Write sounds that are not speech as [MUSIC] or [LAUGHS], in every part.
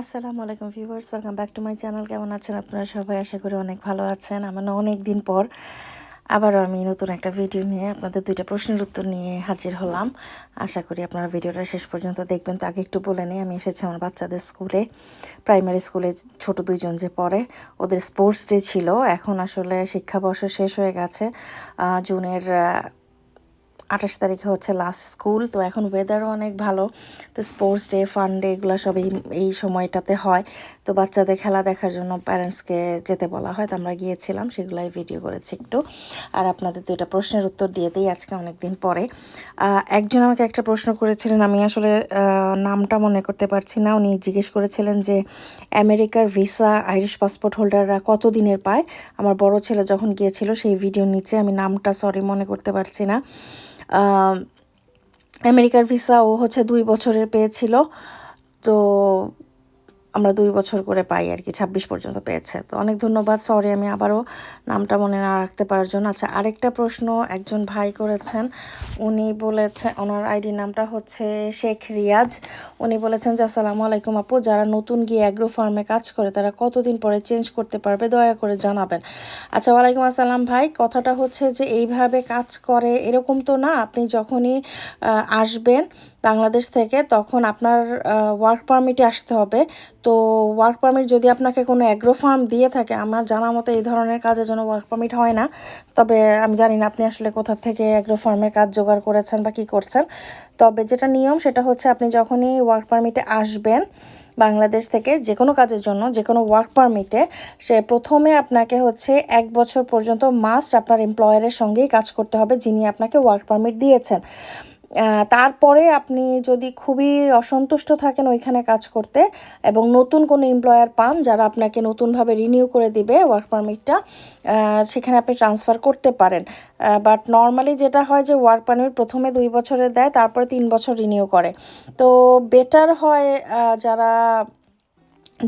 আসসালামু আলাইকুম viewers, welcome back to my channel. কেমন আছেন আপনারা? সবাই আশা করি অনেক ভালো আছেন। আমার অনেক দিন পর আবারও আমি নতুন একটা ভিডিও নিয়ে আপনাদের দুইটা প্রশ্নের উত্তর নিয়ে হাজির হলাম। আশা করি আপনারা ভিডিওটা শেষ পর্যন্ত দেখবেন। তো আগে একটু বলে নিই, আমি এসেছি আমার বাচ্চাদের স্কুলে। প্রাইমারি স্কুলে ছোট দুইজন যে পড়ে, ওদের স্পোর্টস ডে ছিল। এখন আসলে শিক্ষাবর্ষ শেষ হয়ে গেছে। জুনের আঠাশ তারিখে হচ্ছে লাস্ট স্কুল তো এখন ওয়েদারও অনেক ভালো। তো স্পোর্টস ডে ফান ডে এগুলো সব এই এই সময়টাতে হয়। তো বাচ্চাদের খেলা দেখার জন্য প্যারেন্টসকে যেতে বলা হয়, তো আমরা গিয়েছিলাম, সেগুলাই ভিডিও করেছি একটু। আর আপনাদের তো এটা প্রশ্নের উত্তর দিয়ে দিই আজকে অনেক দিন পরে একজন আমাকে একটা প্রশ্ন করেছিলেন, আমি আসলে নামটা মনে করতে পারছি না। উনি জিজ্ঞেস করেছিলেন যে, আমেরিকার ভিসা, আইরিশ পাসপোর্ট হোল্ডাররা কত দিনের পায়? আমার বড় ছেলে যখন গিয়েছিল, সেই ভিডিওর নিচে আমি নামটা সরি মনে করতে পারছি না। আমেরিকার ভিসা ও হচ্ছে দুই বছরের পেয়েছিল তো আমরা দুই বছর করে পাই আর কি, ছাব্বিশ পর্যন্ত পেয়েছে। তো অনেক ধন্যবাদ সরি আমি আবারও নামটা মনে না রাখতে পারার জন্য। আচ্ছা আরেকটা প্রশ্ন একজন ভাই করেছেন, উনি বলেছেন ওনার আইডি নামটা হচ্ছে শেখ রিয়াজ। উনি বলেছেন যে আসসালামু আলাইকুম আপু, যারা নতুন গিয়ে অ্যাগ্রো ফার্মে কাজ করে, তারা কতদিন পরে চেঞ্জ করতে পারবে, দয়া করে জানাবেন। আচ্ছা ওয়ালাইকুম আসসালাম ভাই, কথাটা হচ্ছে যে, এইভাবে কাজ করে এরকম তো না, আপনি যখনই আসবেন বাংলাদেশ থেকে, তখন আপনার ওয়ার্ক পারমিটে আসতে হবে। তো ওয়ার্ক পারমিট যদি আপনাকে কোনো অ্যাগ্রো ফার্ম দিয়ে থাকে, আমার জানা মতো এই ধরনের কাজের জন্য ওয়ার্ক পারমিট হয় না। তবে আমি জানি না আপনি আসলে কোথা থেকে অ্যাগ্রো ফার্মের কাজ জোগাড় করেছেন বা কী করছেন। তবে যেটা নিয়ম, সেটা হচ্ছে আপনি যখনই ওয়ার্ক পারমিটে আসবেন বাংলাদেশ থেকে, যে কোনো কাজের জন্য, যে কোনো ওয়ার্ক পারমিটে সে প্রথমে আপনাকে হচ্ছে এক বছর পর্যন্ত মাস্ট আপনার এমপ্লয়ারের সঙ্গেই কাজ করতে হবে যিনি আপনাকে ওয়ার্ক পারমিট দিয়েছেন। তারপরে আপনি যদি খুবই অসন্তুষ্ট থাকেন ওইখানে কাজ করতে এবং নতুন কোনো এমপ্লয়ার পান যারা আপনাকে নতুনভাবে রিনিউ করে দিবে ওয়ার্ক পারমিটটা সেখানে আপনি ট্রান্সফার করতে পারেন। বাট নর্মালি যেটা হয় যে ওয়ার্ক পারমিট প্রথমে দুই বছরের দেয়, তারপরে তিন বছর রিনিউ করে। তো বেটার হয় যারা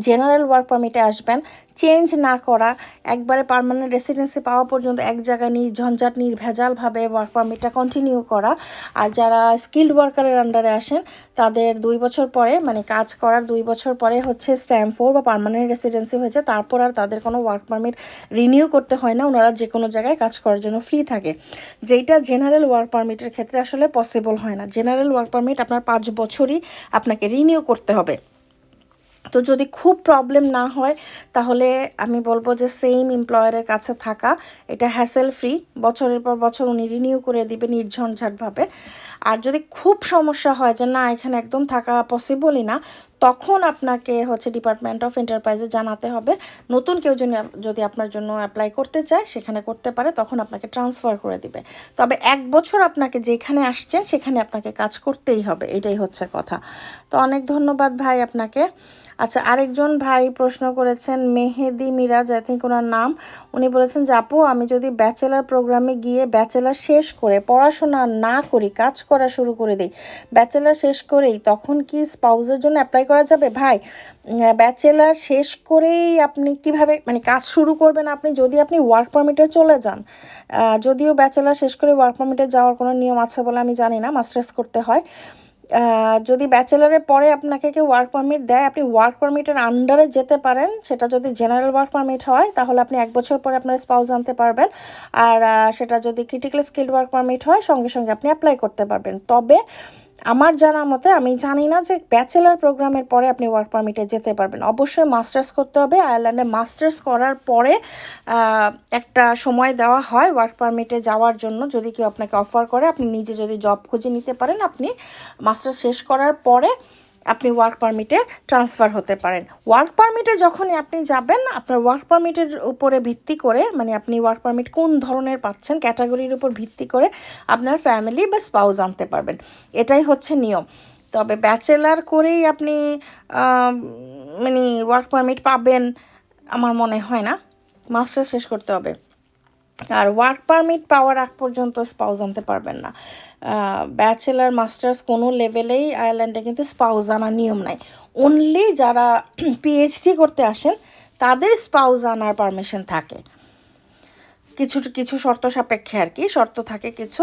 জেনারেল ওয়ার্ক পারমিটে আসবেন। চেঞ্জ না করা, একবারে পারমানেন্ট রেসিডেন্সি পাওয়া পর্যন্ত এক জায়গায় নির্ঝঞ্ঝাট নির্ভেজালভাবে ওয়ার্ক পারমিটটা কন্টিনিউ করা। আর যারা স্কিল্ড ওয়ার্কারের আন্ডারে আসেন, তাদের দুই বছর পরে মানে কাজ করার দুই বছর পরে হচ্ছে স্ট্যাম্প ফোর বা পারমানেন্ট রেসিডেন্সি হয়েছে। তারপর আর তাদের কোনো ওয়ার্ক পারমিট রিনিউ করতে হয় না, ওনারা যে কোনো জায়গায় কাজ করার জন্য ফ্রি থাকে। যেইটা জেনারেল ওয়ার্ক পারমিটের ক্ষেত্রে আসলে পসিবল হয় না। জেনারেল ওয়ার্ক পারমিট আপনার পাঁচ বছরই আপনাকে রিনিউ করতে হবে। তো যদি খুব প্রবলেম না হয়, তাহলে আমি বলব যে সেম এমপ্লয়ারের কাছে থাকা। এটা হ্যাসেল ফ্রি বছরের পর বছর উনি রিনিউ করে দিবে নির্ঝঞ্ঝাটভাবে। আর যদি খুব সমস্যা হয় যে না, এখানে একদম থাকা পসিবলই না তখন আপনাকে হচ্ছে ডিপার্টমেন্ট অফ এন্টারপ্রাইজে জানাতে হবে। নতুন কেউ যদি আপনার জন্য অ্যাপ্লাই করতে চায়, সেখানে করতে পারে, তখন আপনাকে ট্রান্সফার করে দিবে। তবে এক বছর আপনাকে যেখানে আসছেন, সেখানে আপনাকে কাজ করতেই হবে, এটাই হচ্ছে কথা। তো অনেক ধন্যবাদ ভাই আপনাকে। আচ্ছা আরেকজন ভাই প্রশ্ন করেছেন, মেহেদি মিরাজ আই থিঙ্ক ওনার নাম। উনি বলেছেন, যে আপু, আমি যদি ব্যাচেলার প্রোগ্রামে গিয়ে ব্যাচেলার শেষ করে পড়াশোনা না করি, কাজ করা শুরু করে দিই ব্যাচেলার শেষ করেই তখন কি স্পাউজের জন্য অ্যাপ্লাই করা যাবে? ভাই ব্যাচেলার শেষ করেই আপনি কীভাবে মানে কাজ শুরু করবেন আপনি যদি আপনি ওয়ার্ক পারমিটে চলে যান। যদিও ব্যাচেলার শেষ করে ওয়ার্ক পারমিটে যাওয়ার কোনো নিয়ম আছে বলে আমি জানি না মাস্টার্স করতে হয়। যদি ব্যাচেলারের পরে আপনাকে কেউ ওয়ার্ক পারমিট দেয়, আপনি ওয়ার্ক পারমিটের আন্ডারে যেতে পারেন। সেটা যদি জেনারেল ওয়ার্ক পারমিট হয়, তাহলে আপনি এক বছর পরে আপনার স্পাউস জানতে পারবেন। আর সেটা যদি ক্রিটিক্যাল স্কিল্ড ওয়ার্ক পারমিট হয়, সঙ্গে সঙ্গে আপনি অ্যাপ্লাই করতে পারবেন। তবে আমার জানা মতে, আমি জানি না যে ব্যাচেলার প্রোগ্রামের পরে আপনি ওয়ার্ক পারমিটে যেতে পারবেন। অবশ্যই মাস্টার্স করতে হবে। আয়ারল্যান্ডে মাস্টার্স করার পরে একটা সময় দেওয়া হয় ওয়ার্ক পারমিটে যাওয়ার জন্য। যদি কেউ আপনাকে অফার করে, আপনি নিজে যদি জব খুঁজে নিতে পারেন, আপনি মাস্টার্স শেষ করার পরে আপনি ওয়ার্ক পারমিটে ট্রান্সফার হতে পারেন। ওয়ার্ক পারমিটে যখনই আপনি যাবেন, আপনার ওয়ার্ক পারমিটের উপরে ভিত্তি করে মানে আপনি ওয়ার্ক পারমিট কোন ধরনের পাচ্ছেন ক্যাটাগরির উপর ভিত্তি করে আপনার ফ্যামিলি বা স্পাউস আনতে পারবেন। এটাই হচ্ছে নিয়ম। তবে ব্যাচেলার করেই আপনি মানে ওয়ার্ক পারমিট পাবেন, আমার মনে হয় না। মাস্টার শেষ করতে হবে। আর ওয়ার্ক পারমিট পাওয়ার আগ পর্যন্ত স্পাউস আনতে পারবেন না। ব্যাচেলার মাস্টার্স কোনো লেভেলেই আয়ারল্যান্ডে কিন্তু স্পাউস আনার নিয়ম নাই। অনলি যারা [CLEARS THROAT] পিএইচডি করতে আসেন, তাদের স্পাউস আনার পারমিশন থাকে। কিছু কিছু শর্ত সাপেক্ষে আর কি। শর্ত থাকে কিছু।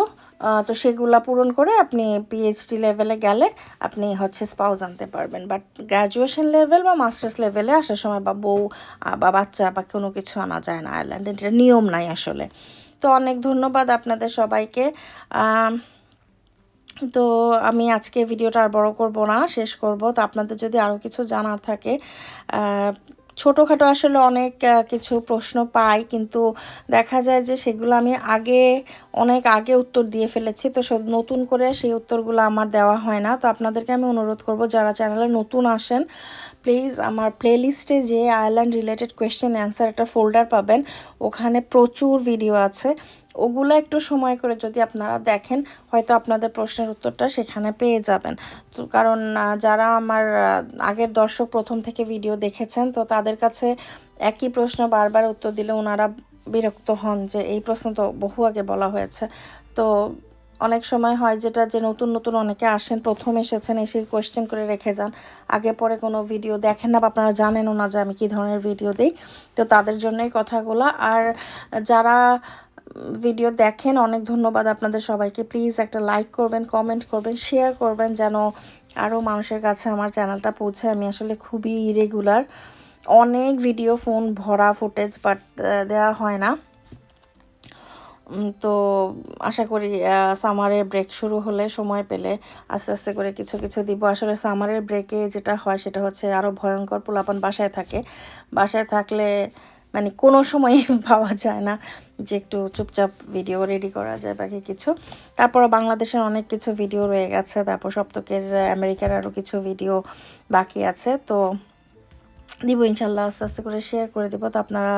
তো সেগুলা পূরণ করে আপনি পিএইচডি লেভেলে গেলে আপনি হচ্ছে স্পাউস আনতে পারবেন। বাট গ্র্যাজুয়েশন লেভেল বা মাস্টার্স লেভেলে আসার সময় বা বউ বা বাচ্চা বা কোনো কিছু আনা যায় না আয়ারল্যান্ডে এটা নিয়ম নাই আসলে। তো অনেক ধন্যবাদ আপনাদের সবাইকে। তো আমি আজকে ভিডিওটা আর বড় করব না, শেষ করব। তো আপনাদের যদি আরও কিছু জানার থাকে ছোটোখাটো আসলে অনেক কিছু প্রশ্ন পাই, কিন্তু দেখা যায় যে সেগুলো আমি আগে, অনেক আগে উত্তর দিয়ে ফেলেছি। তো নতুন করে সেই উত্তরগুলো আমার দেওয়া হয় না। তো আপনাদেরকে আমি অনুরোধ করব, যারা চ্যানেলে নতুন আসেন প্লিজ আমার প্লেলিস্টে যে আয়ারল্যান্ড রিলেটেড কোয়েশ্চেন অ্যান্সার একটা ফোল্ডার পাবেন, ওখানে প্রচুর ভিডিও আছে। ওগুলো একটু সময় করে যদি আপনারা দেখেন, হয়তো আপনাদের প্রশ্নের উত্তরটা সেখানে পেয়ে যাবেন। তো কারণ যারা আমার আগের দর্শক প্রথম থেকে ভিডিও দেখেছেন, তো তাদের কাছে একই প্রশ্ন বারবার উত্তর দিলে ওনারা বিরক্ত হন যে, এই প্রশ্ন তো বহু আগে বলা হয়েছে। তো অনেক সময় হয় যেটা যে নতুন নতুন অনেকে আসেন, প্রথম এসেছেন, এসে কোয়েশ্চেন করে রেখে যান। আগে পরে কোনো ভিডিও দেখেন না বা আপনারা জানেনও না যে আমি কী ধরনের ভিডিও দিই। তো তাদের জন্যই কথাগুলো। আর যারা ভিডিও দেখেন, অনেক ধন্যবাদ আপনাদের সবাইকে। প্লিজ একটা লাইক করবেন কমেন্ট করবেন শেয়ার করবেন যেন আরও মানুষের কাছে আমার চ্যানেলটা পৌঁছে। আমি আসলে খুবই ইরেগুলার অনেক ভিডিও ফোন ভরা ফুটেজ বাট দেওয়া হয় না। তো আশা করি সামারের ব্রেক শুরু হলে সময় পেলে আস্তে আস্তে করে কিছু কিছু দিব। আসলে সামারের ব্রেকে যেটা হয় সেটা হচ্ছে আরও ভয়ঙ্কর পোলাপান বাসায় থাকে। বাসায় থাকলে মানে কোনো সময় [LAUGHS] পাওয়া যায় না যে একটু চুপচাপ ভিডিও রেডি করা যায় বাকি কিছু। তারপর বাংলাদেশের অনেক কিছু ভিডিও রয়ে গেছে। তারপর সপ্তকের আমেরিকার আরও কিছু ভিডিও বাকি আছে। তো দিব, ইনশাল্লাহ আস্তে আস্তে করে শেয়ার করে দেবো। তো আপনারা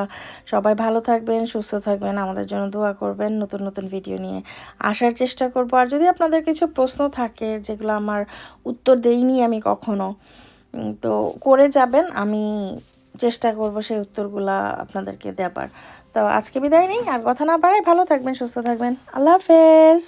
সবাই ভালো থাকবেন, সুস্থ থাকবেন, আমাদের জন্য দোয়া করবেন। নতুন নতুন ভিডিও নিয়ে আসার চেষ্টা করব। আর যদি আপনাদের কিছু প্রশ্ন থাকে, যেগুলো আমার উত্তর দেইনি আমি কখনো তো করে যাবেন। আমি চেষ্টা করব সেই উত্তরগুলা আপনাদেরকে দেবার। তো আজকে বিদায় নেই, আর কথা না বাড়াই ভালো থাকবেন, সুস্থ থাকবেন। আল্লাহ হাফেজ।